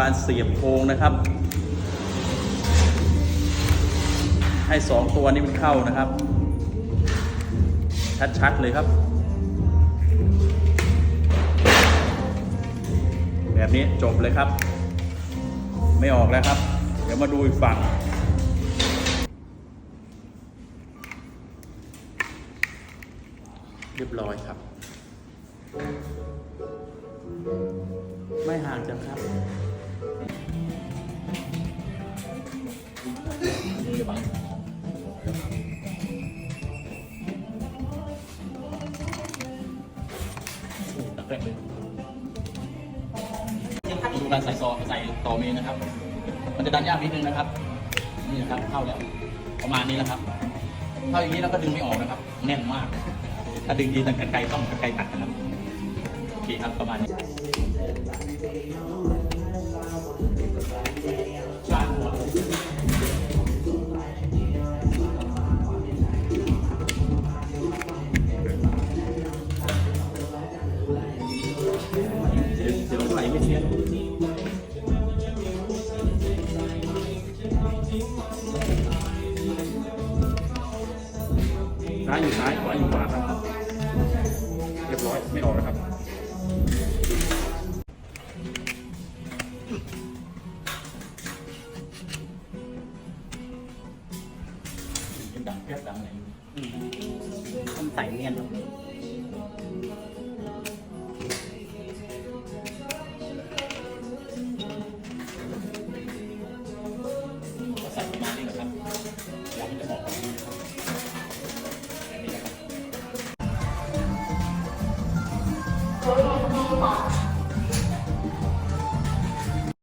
การเสียบโครงนะครับ ให้สองตัวนี้มันเข้านะครับ ชัด ๆ เลยครับ แบบนี้จบเลยครับ ไม่ออกแล้วครับ เดี๋ยวมาดูอีกฝั่งเรียบร้อยครับ ไม่ห่างจากครับ ดูการใส่ซอใส่ต่อเมนนะครับ มันจะดันยากนิดนึงนะครับ นี่นะครับเข้าแล้ว ประมาณนี้แล้วครับเข้าอย่างนี้เราก็ดึงไม่ออกนะครับ แน่นมาก ถ้าดึงดีตั้งกันไกลต้องกันไกลตัดนะครับ โอเคครับประมาณนี้ ไหลไม่เสียซ้ายอยู่ซ้ายขวาอยู่ขวาครับ เรียบร้อยไม่ออกนะครับดังแก๊บดังไหนต้องใส่เนียนครับ